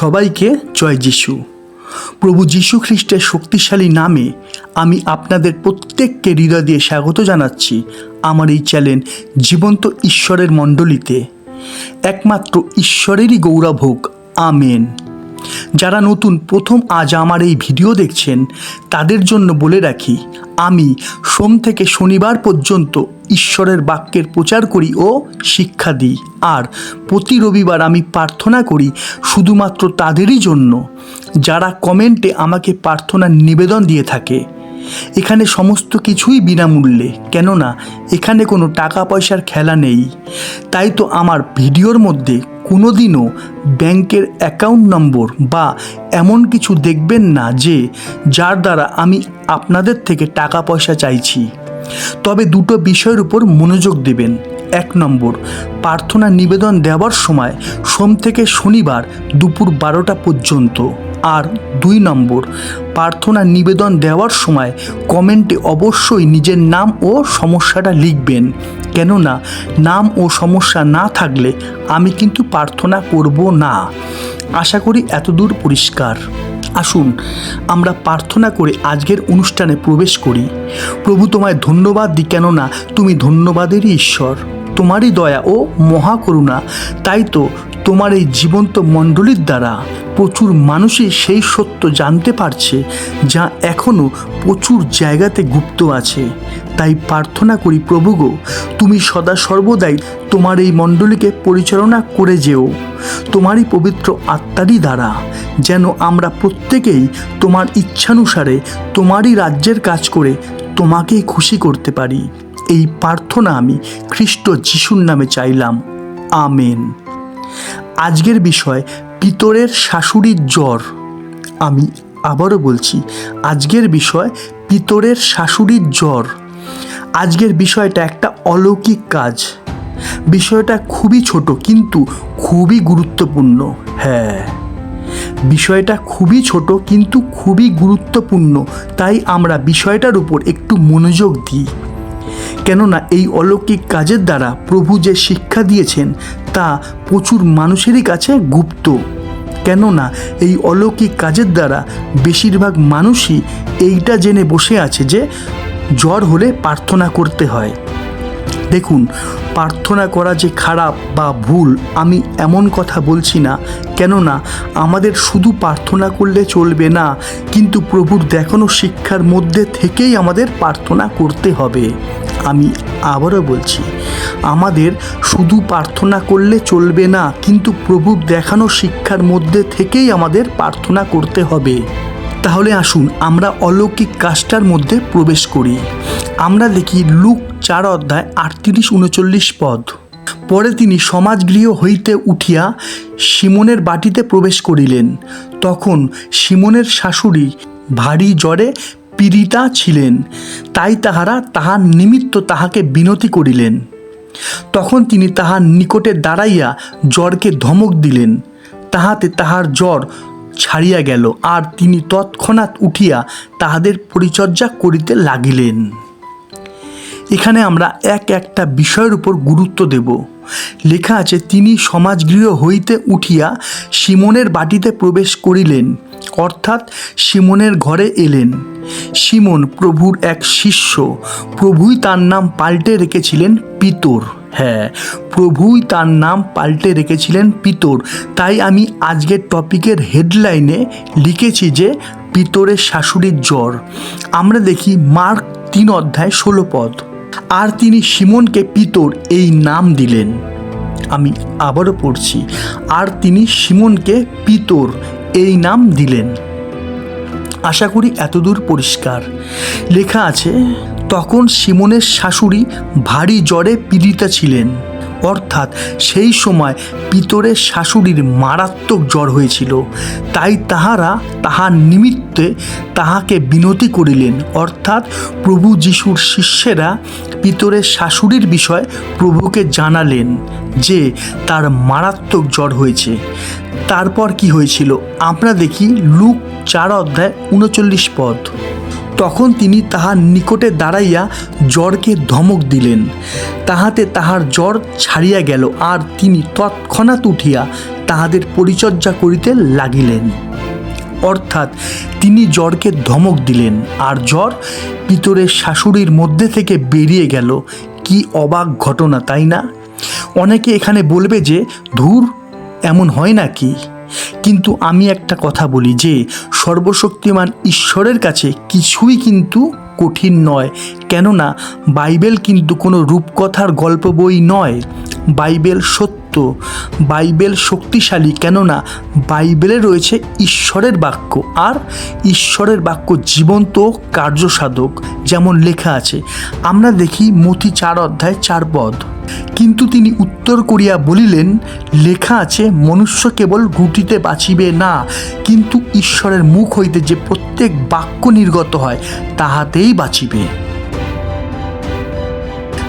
সবাইকে জয় যিশু। প্রভু যীশু খ্রিস্টের শক্তিশালী নামে আমি আপনাদের প্রত্যেককে হৃদয় দিয়ে স্বাগত জানাচ্ছি আমার এই চ্যানেল জীবন্ত ঈশ্বরের মণ্ডলীতে। একমাত্র ঈশ্বরেরই গৌরব হোক, আমেন। যারা নতুন প্রথম আজ আমার এই ভিডিও দেখছেন, তাদের জন্য বলে রাখি, আমি সোম থেকে শনিবার পর্যন্ত ঈশ্বরের বাক্যের প্রচার করি ও শিক্ষা দিই। আর প্রতি রবিবার আমি প্রার্থনা করি শুধুমাত্র তাদেরই জন্য। যারা কমেন্টে আমাকে প্রার্থনার নিবেদন দিয়ে থাকে এখানে সমস্ত কিছুই বিনামূল্যে, কেননা এখানে কোনো টাকা পয়সার খেলা নেই। তাই তো আমার ভিডিওর মধ্যে কোনো দিনও ব্যাংকের অ্যাকাউন্ট নম্বর বা এমন কিছু দেখবেন না যে, যার দ্বারা আমি আপনাদের থেকে টাকা পয়সা চাইছি। তবে দুটো বিষয়ের উপর মনোযোগ দেবেন। এক নম্বর, প্রার্থনা নিবেদন দেওয়ার সময় সোম থেকে শনিবার দুপুর বারোটা পর্যন্ত। আর দুই নম্বর, প্রার্থনা নিবেদন দেওয়ার সময় কমেন্টে অবশ্যই নিজের নাম ও সমস্যাটা লিখবেন। কেননা, নাম ও সমস্যা না থাকলে আমি কিন্তু প্রার্থনা করব না। আশা করি এতদূর পরিষ্কার। আসুন, আমরা প্রার্থনা করে আজকের অনুষ্ঠানে প্রবেশ করি। প্রভু তোমায় ধন্যবাদ দিই, কেননা তুমি ধন্যবাদেরই ঈশ্বর। তোমারই দয়া ও মহাকরুণা, তাই তো তোমার এই জীবন্ত মণ্ডলীর দ্বারা প্রচুর মানুষই সেই সত্য জানতে পারছে যা এখনও প্রচুর জায়গাতে গুপ্ত আছে। তাই প্রার্থনা করি প্রভু গো, তুমি সদা সর্বদাই তোমার এই মণ্ডলীকে পরিচালনা করে যেও। তোমারই পবিত্র আত্মারই দ্বারা যেন আমরা প্রত্যেকেই তোমার ইচ্ছানুসারে তোমারই রাজ্যের কাজ করে তোমাকেই খুশি করতে পারি। এই প্রার্থনা আমি খ্রিস্ট যিশুর নামে চাইলাম। আমেন। আজকের বিষয়, পিতরের শাশুড়ির জ্বর। আমি আবারও বলছি, আজকের বিষয়, পিতরের শাশুড়ির জ্বর। আজকের বিষয়টা একটা অলৌকিক কাজ। বিষয়টা খুবই ছোট, কিন্তু খুবই গুরুত্বপূর্ণ। হ্যাঁ বিষয়টা খুবই ছোট, কিন্তু খুবই গুরুত্বপূর্ণ। তাই আমরা বিষয়টার উপর একটু মনোযোগ দিই। কেননা এই অলৌকিক কাজের দ্বারা প্রভু যে শিক্ষা দিয়েছেন তা প্রচুর মানুষেরই কাছে গুপ্ত। কেননা এই অলৌকিক কাজের দ্বারা বেশিরভাগ মানুষই এইটা জেনে বসে আছে যে জ্বর হলে প্রার্থনা করতে হয়। দেখুন, প্রার্থনা করা যে খারাপ বা ভুল আমি এমন কথা বলছি না, কেননা আমাদের শুধু প্রার্থনা করলে চলবে না, কিন্তু প্রভুর দেখানো শিক্ষার মধ্যে থেকেই আমাদের প্রার্থনা করতে হবে। আমি আবারও বলছি আমাদের শুধু প্রার্থনা করলে চলবে না, কিন্তু প্রভুর দেখানো শিক্ষার মধ্যে থেকেই আমাদের প্রার্থনা করতে হবে। তাহলে আসুন, আমরা অলৌকিক কাজটার মধ্যে প্রবেশ করি। আমরা দেখি লুক চার অধ্যায় আটত্রিশ উনচল্লিশ পদ। পরে তিনি সমাজগৃহ হইতে উঠিয়া সিমনের বাটিতে প্রবেশ করিলেন। তখন সিমনের শাশুড়ি ভারী জ্বরে পীড়িতা ছিলেন। তাই তাহারা তাহার নিমিত্ত তাহাকে বিনতি করিলেন। তখন তিনি তাহার নিকটে দাঁড়াইয়া জ্বরকে ধমক দিলেন। তাহাতে তাহার জ্বর ছাড়িয়া গেল, আর তিনি তৎক্ষণাৎ উঠিয়া তাহাদের পরিচর্যা করিতে লাগিলেন। এখানে আমরা এক একটা বিষয়ের উপর গুরুত্ব দেব। লেখা আছে, তিনি সমাজগৃহ হইতে উঠিয়া সিমনের বাটিতে প্রবেশ করিলেন। অর্থাৎ সিমনের ঘরে এলেন। সিমন প্রভুর এক শিষ্য, প্রভুই তার নাম পাল্টে রেখেছিলেন পিতর। হ্যাঁ প্রভুই তার নাম পাল্টে রেখেছিলেন পিতর। তাই আমি আজকের টপিকের হেডলাইনে লিখেছি যে পিতরের শাশুড়ির জ্বর। আমরা দেখি মার্ক তিন অধ্যায় ষোলো পদ। আর তিনি সিমনকে পিতর এই নাম দিলেন। আমি আবারও পড়ছি। আর তিনি সিমনকে পিতর এই নাম দিলেন। আশা করি এতদূর পরিষ্কার। লেখা আছে, তখন সিমনের শাশুড়ি ভারী জ্বরে পীড়িতা ছিলেন। অর্থাৎ সেই সময় পিতরের শাশুড়ির মারাত্মক জ্বর হয়েছিল। তাই তাহারা তাহার নিমিত্তে তাহাকে বিনতি করিলেন। অর্থাৎ প্রভু যিশুর শিষ্যেরা পিতরের শাশুড়ির বিষয় প্রভুকে জানালেন যে তার মারাত্মক জ্বর হয়েছে। তারপর কি হয়েছিল? আমরা দেখি লুক চার অধ্যায় উনচল্লিশ পদ। তখন তিনি তাহার নিকটে দাঁড়াইয়া জ্বরকে ধমক দিলেন। তাহাতে তাহার জ্বর ছাড়িয়া গেল আর তিনি তৎক্ষণাৎ উঠিয়া তাহাদের পরিচর্যা করিতে লাগিলেন। অর্থাৎ তিনি জ্বরকে ধমক দিলেন আর জ্বর পিতরের শাশুড়ির মধ্যে থেকে বেরিয়ে গেল। কি অবাক ঘটনা, তাই না? অনেকে এখানে বলবে যে, ধূর, এমন হয় নাকি? কিন্তু আমি একটা কথা বলি যে সর্বশক্তিমান ঈশ্বরের কাছে কিছুই কিন্তু কঠিন নয়। কেননা বাইবেল কিন্তু কোনো রূপকথার গল্প বই নয়। বাইবেল সত্য। বাইবেল শক্তিশালী। কেননা বাইবেলে রয়েছে ঈশ্বরের বাক্য। আর ঈশ্বরের বাক্য জীবন্ত কার্যসাধক। যেমন লেখা আছে, আমরা দেখি মতি চার অধ্যায় চার পদ। কিন্তু তিনি উত্তর করিয়া বলিলেন, লেখা আছে, মনুষ্য কেবল রুটিতে বাঁচিবে না, কিন্তু ঈশ্বরের মুখ হইতে যে প্রত্যেক বাক্য নির্গত হয়, তাহাতেই বাঁচিবে।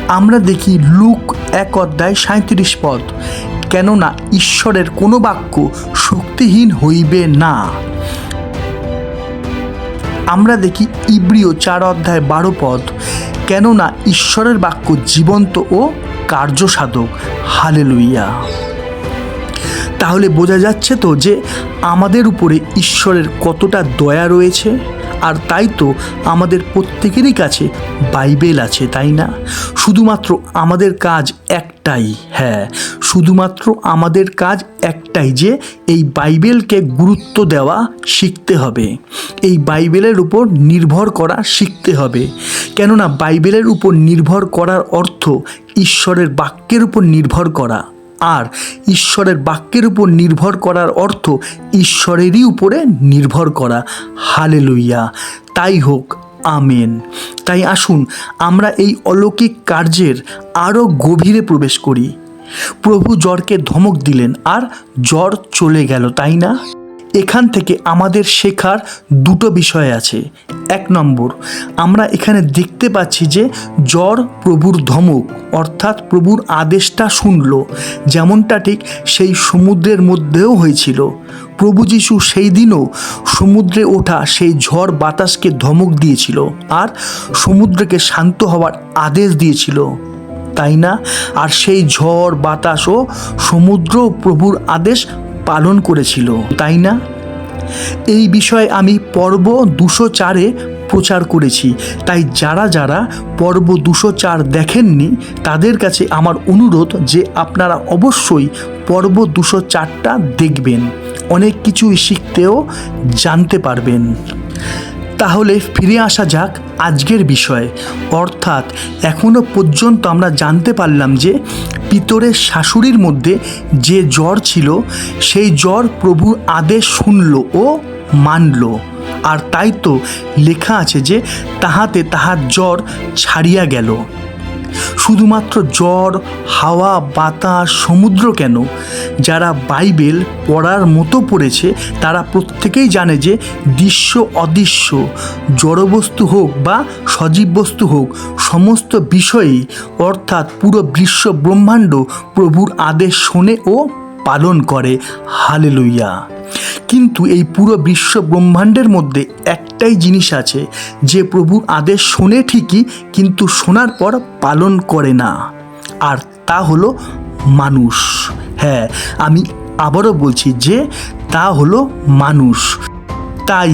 আমরা দেখি লুক এক অধ্যায় সাঁত্রিশ পদ, কেননা ঈশ্বরের কোনো বাক্য শক্তিহীন হইবে না। আমরা দেখি ইব্রিয় চার অধ্যায় বারো পদ, কেননা ঈশ্বরের বাক্য জীবন্ত ও কার্যসাধক হালে লুইয়া তাহলে বোঝা যাচ্ছে তো যে আমাদের উপরে ঈশ্বরের কতটা দয়া রয়েছে, আর তাই তো আমাদের প্রত্যেকেরই কাছে বাইবেল আছে, তাই না? শুধুমাত্র আমাদের কাজ একটাই হ্যাঁ শুধুমাত্র আমাদের কাজ একটাই যে এই বাইবেলকে গুরুত্ব দেওয়া শিখতে হবে। এই বাইবেলের উপর নির্ভর করা শিখতে হবে। কেননা বাইবেলের উপর নির্ভর করার অর্থ ঈশ্বরের বাক্যের উপর নির্ভর করা। আর ঈশ্বরের বাক্যের উপর নির্ভর করার অর্থ ঈশ্বরেরই উপরে নির্ভর করা। হালে লইয়া তাই হোক আমেন। তাই আসুন, আমরা এই অলৌকিক কার্যের আরও গভীরে প্রবেশ করি। প্রভু জ্বরকে ধমক দিলেন, আর জ্বর চলে গেল, তাই না? এখান থেকে আমাদের শেখার দুটো বিষয় আছে। এক নম্বর, আমরা এখানে দেখতে পাচ্ছি যে জ্বর প্রভুর ধমক, অর্থাৎ প্রভুর আদেশটা শুনল। যেমনটা ঠিক সেই সমুদ্রের মধ্যেও হয়েছিল। প্রভু যিশু সেই দিনও সমুদ্রে ওঠা সেই ঝড় বাতাসকে ধমক দিয়েছিল আর সমুদ্রকে শান্ত হওয়ার আদেশ দিয়েছিল। তাই না? আর সেই ঝড় বাতাস ও সমুদ্র প্রভুর আদেশ পালন করেছিল, তাই না? এই বিষয়ে আমি পর্ব দুশো চারে প্রচার করেছি। তাই যারা যারা পর্ব দুশো চার দেখেননি, তাদের কাছে আমার অনুরোধ যে আপনারা অবশ্যই পর্ব দুশো চারটা দেখবেন। অনেক কিছুই শিখতেও জানতে পারবেন। তাহলে ফিরে আসা যাক আজকের বিষয়ে। অর্থাৎ এখনও পর্যন্ত আমরা জানতে পারলাম যে পিতরের শাশুড়ির মধ্যে যে জ্বর ছিল, সেই জ্বর প্রভুর আদেশ শুনল ও মানল। আর তাই তো লেখা আছে যে তাহাতে তাহার জ্বর ছাড়িয়া গেল। শুধুমাত্র জ্বর, হাওয়া, বাতাস, সমুদ্র কেন? যারা বাইবেল পড়ার মতো পড়েছে, তারা প্রত্যেকেই জানে যে দৃশ্য অদৃশ্য। জড়বস্তু হোক বা সজীব বস্তু হোক, সমস্ত বিষয়েই, অর্থাৎ পুরো বিশ্ব ব্রহ্মাণ্ড প্রভুর আদেশ শোনে ও পালন করে। হালে লইয়া কিন্তু এই পুরো বিশ্ব ব্রহ্মাণ্ডের মধ্যে একটাই জিনিস আছে, যে প্রভুর আদেশ শোনে ঠিকই, কিন্তু শোনার পর পালন করে না। আর তা হলো মানুষ। হ্যাঁ আমি আবারও বলছি যে তা হলো মানুষ। তাই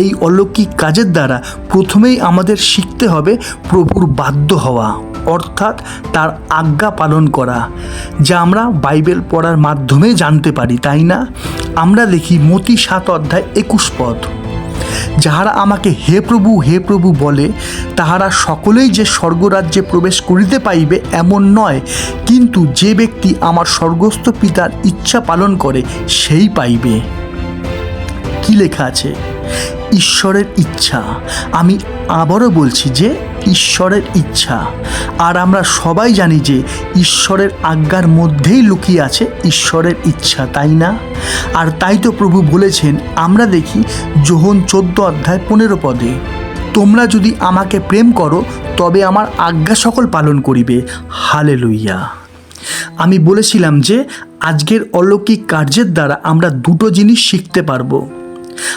এই অলৌকিক কাজের দ্বারা প্রথমেই আমাদের শিখতে হবে প্রভুর বাধ্য হওয়া, অর্থাৎ তার আজ্ঞা পালন করা, যা আমরা বাইবেল পড়ার মাধ্যমে জানতে পারি, তাই না? আমরা দেখি মতি সাত অধ্যায় একুশ পদ। যাহারা আমাকে হে প্রভু হে প্রভু বলে, তাহারা সকলেই যে স্বর্গরাজ্যে প্রবেশ করিতে পাইবে এমন নয়, কিন্তু যে ব্যক্তি আমার স্বর্গস্থ পিতার ইচ্ছা পালন করে, সেই পাইবে। কি লেখা আছে? ঈশ্বরের ইচ্ছা। আমি আবারও বলছি যে, ঈশ্বরের ইচ্ছা। আর আমরা সবাই জানি যে, ঈশ্বরের আজ্ঞার মধ্যেই লুকিয়ে আছে ঈশ্বরের ইচ্ছা, তাই না? আর তাই তো প্রভু বলেছেন, আমরা দেখি যোহন চোদ্দ অধ্যায় পনেরো পদে, তোমরা যদি আমাকে প্রেম করো, তবে আমার আজ্ঞা সকল পালন করিবে। হালে লইয়া আমি বলেছিলাম যে, আজকের অলৌকিক কার্যের দ্বারা আমরা দুটো জিনিস শিখতে পারব।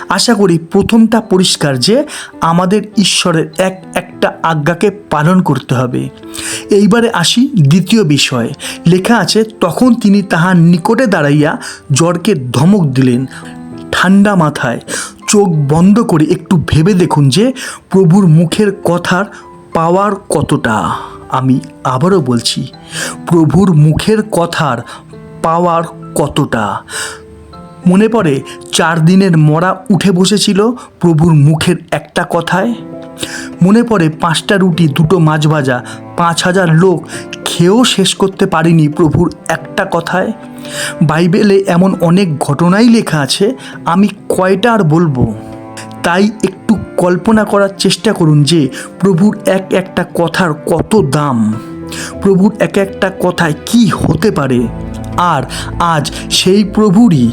আশা করি প্রথমটা পরিষ্কার যে আমাদের ঈশ্বরের এক একটা আজ্ঞাকে পালন করতে হবে। এইবারে আসি দ্বিতীয় বিষয়। লেখা আছে, তখন তিনি তাহার নিকটে দাঁড়াইয়া জ্বরকে ধমক দিলেন ঠান্ডা মাথায়। চোখ বন্ধ করে একটু ভেবে দেখুন যে প্রভুর মুখের কথার পাওয়ার কতটা। আমি আবারও বলছি, প্রভুর মুখের কথার পাওয়ার কতটা? মনে পড়ে, চার দিনের মরা উঠে বসেছিল প্রভুর মুখের একটা কথায়? মনে পড়ে, পাঁচটা রুটি, দুটো মাছ ভাজা, পাঁচ হাজার লোক খেয়েও শেষ করতে পারেনি প্রভুর একটা কথায়? বাইবেলে এমন অনেক ঘটনাই লেখা আছে, আমি কয়টা আর বলব? তাই একটু কল্পনা করার চেষ্টা করুন যে, প্রভুর এক একটা কথার কত দাম? প্রভুর এক একটা কথায় কি হতে পারে? আর আজ সেই প্রভুরই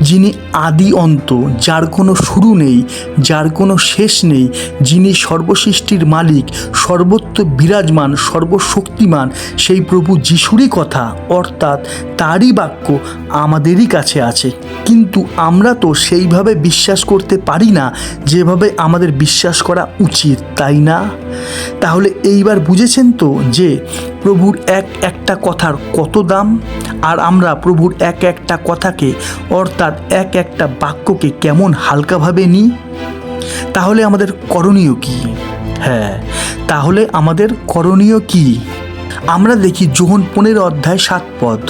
যিনি আদি অন্ত, যার কোনো শুরু নেই, যার কোনো শেষ নেই, যিনি সর্বসৃষ্টির মালিক, সর্বত্র বিরাজমান, সর্বশক্তিমান, সেই প্রভু যিশুরই কথা, অর্থাৎ তারই বাক্য আমাদেরই কাছে আছে। কিন্তু আমরা তো সেইভাবে বিশ্বাস করতে পারি না, যেভাবে আমাদের বিশ্বাস করা উচিত, তাই না? তাহলে এইবার বুঝেছেন তো যে প্রভুর এক একটা কথার কত দাম? আর আমরা প্রভুর এক একটা কথাকে, অর্থাৎ এক একটা বাক্যকে কেমন হালকাভাবে নিই? তাহলে আমাদের করণীয় কি? হ্যাঁ তাহলে আমাদের করণীয় কি? আমরা দেখি যোহন পনেরো অধ্যায় সাত পদ।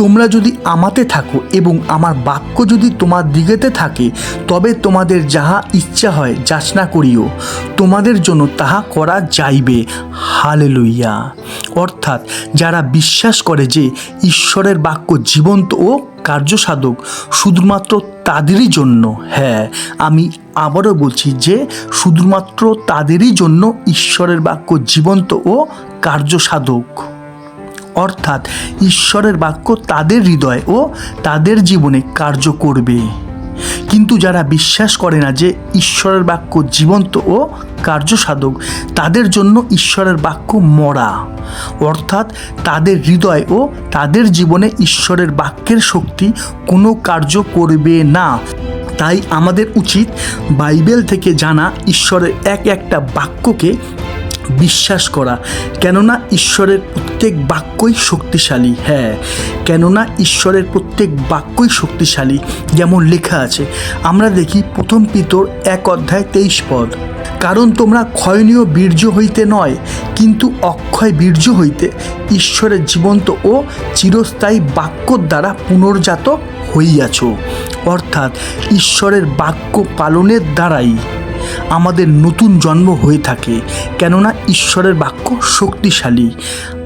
তোমরা যদি আমাতে থাকো এবং আমার বাক্য যদি তোমার দিগেতে থাকে, তবে তোমাদের যাহা ইচ্ছা হয় যাচনা করিও। তোমাদের জন্য তাহা করা যাইবে। হালে লইয়া অর্থাৎ যারা বিশ্বাস করে যে ঈশ্বরের বাক্য জীবন্ত ও কার্যসাধক, শুধুমাত্র তাদেরই জন্য হ্যাঁ আমি আবারও বলছি যে শুধুমাত্র তাদেরই জন্য ঈশ্বরের বাক্য জীবন্ত ও কার্যসাধক। অর্থাৎ ঈশ্বরের বাক্য তাদের হৃদয় ও তাদের জীবনে কার্য করবে। কিন্তু যারা বিশ্বাস করে না যে ঈশ্বরের বাক্য জীবন্ত ও কার্যসাধক, তাদের জন্য ঈশ্বরের বাক্য মরা। অর্থাৎ তাদের হৃদয় ও তাদের জীবনে ঈশ্বরের বাক্যের শক্তি কোনো কার্য করবে না। তাই আমাদের উচিত বাইবেল থেকে জানা ঈশ্বরের এক একটা বাক্যকে বিশ্বাস করা। কেননা ঈশ্বরের প্রত্যেক বাক্যই শক্তিশালী হ্যাঁ। কেননা ঈশ্বরের প্রত্যেক বাক্যই শক্তিশালী, যেমন লেখা আছে। আমরা দেখি প্রথম পিতর এক অধ্যায় তেইশ পদ। কারণ তোমরা ক্ষয়নীয় বীর্য হইতে নয়, কিন্তু অক্ষয় বীর্য হইতে ঈশ্বরের জীবন্ত ও চিরস্থায়ী বাক্যর দ্বারা পুনর্জাত হইয়াছ। অর্থাৎ ঈশ্বরের বাক্য পালনের দ্বারাই আমাদের নতুন জন্ম হয়ে থাকে। কেননা ঈশ্বরের বাক্য শক্তিশালী।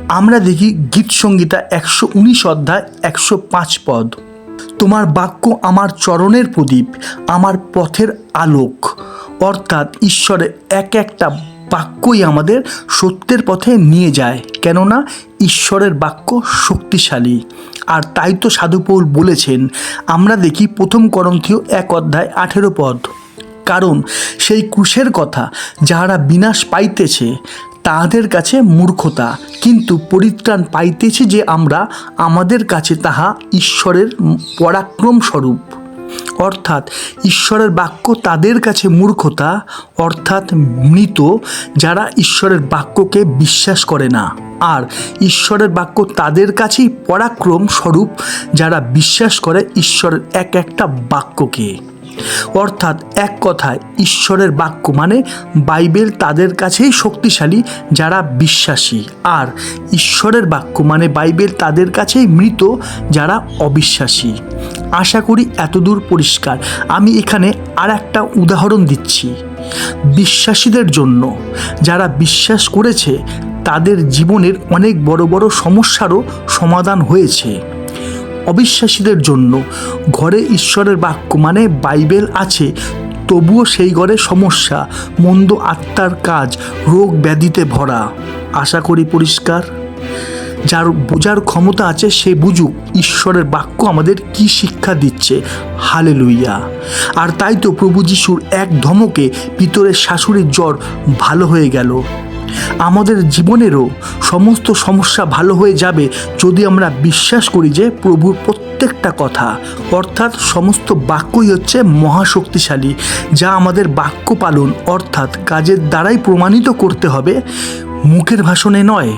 আমরা দেখি গীত সংগীতা একশো উনিশ অধ্যায় একশো পাঁচ পদ। তোমার বাক্য আমার চরণের প্রদীপ, আমার পথের আলোক। অর্থাৎ ঈশ্বরের এক একটা বাক্যই আমাদের সত্যের পথে নিয়ে যায়। কেননা ঈশ্বরের বাক্য শক্তিশালী। আর তাই তো সাধুপৌল বলেছেন, আমরা দেখি প্রথম করন্থীয় এক অধ্যায় আঠেরো পদ। কারণ সেই ক্রুশের কথা যাহারা বিনাশ পাইতেছে, তাহাদের কাছে মূর্খতা। কিন্তু পরিত্রাণ পাইতেছি যে আমরা, আমাদের কাছে তাহা ঈশ্বরের পরাক্রম স্বরূপ। অর্থাৎ ঈশ্বরের বাক্য তাদের কাছে মূর্খতা, অর্থাৎ মৃত, যারা ঈশ্বরের বাক্যকে বিশ্বাস করে না। আর ঈশ্বরের বাক্য তাদের কাছেই পরাক্রম স্বরূপ, যারা বিশ্বাস করে ঈশ্বরের এক একটা বাক্যকে। অর্থাৎ এক কথায় ঈশ্বরের বাক্য মানে বাইবেল তাদের কাছেই শক্তিশালী যারা বিশ্বাসী। আর ঈশ্বরের বাক্য মানে বাইবেল তাদের কাছেই মৃত যারা অবিশ্বাসী। আশা করি এতদূর পরিষ্কার। আমি এখানে আর একটা উদাহরণ দিচ্ছি। বিশ্বাসীদের জন্য যারা বিশ্বাস করেছে, তাদের জীবনের অনেক বড় বড় সমস্যারও সমাধান হয়েছে। অবিশ্বাসীদের জন্য ঘরে ঈশ্বরের বাক্য মানে বাইবেল আছে, তবুও সেই ঘরে সমস্যা, মন্দ আত্মার কাজ, রোগ ব্যাধিতে ভরা। আশা করি পরিষ্কার? যার বোঝার ক্ষমতা আছে, সে বুঝুক ঈশ্বরের বাক্য আমাদের কি শিক্ষা দিচ্ছে। হালে লুইয়া আর তাই তো প্রভু যিশুর এক ধমকে পিতরের শাশুড়ির জ্বর ভালো হয়ে গেল। আমাদের জীবনেরও সমস্ত সমস্যা ভালো হয়ে যাবে যদি আমরা বিশ্বাস করি যে প্রভুর প্রত্যেকটা কথা, অর্থাৎ সমস্ত বাক্যই হচ্ছে মহাশক্তিশালী, যা আমাদের বাক্য পালন, অর্থাৎ কাজের দ্বারাই প্রমাণিত করতে হবে, মুখের ভাষণে নয়।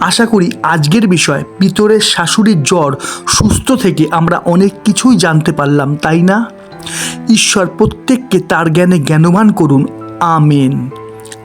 আশা করি আজকের বিষয়, পিতরের শাশুড়ির জ্বর, সুস্থ থেকে আমরা অনেক কিছুই জানতে পারলাম, তাই না? ঈশ্বর প্রত্যেককে তার জ্ঞানে জ্ঞানবান করুন, আমেন।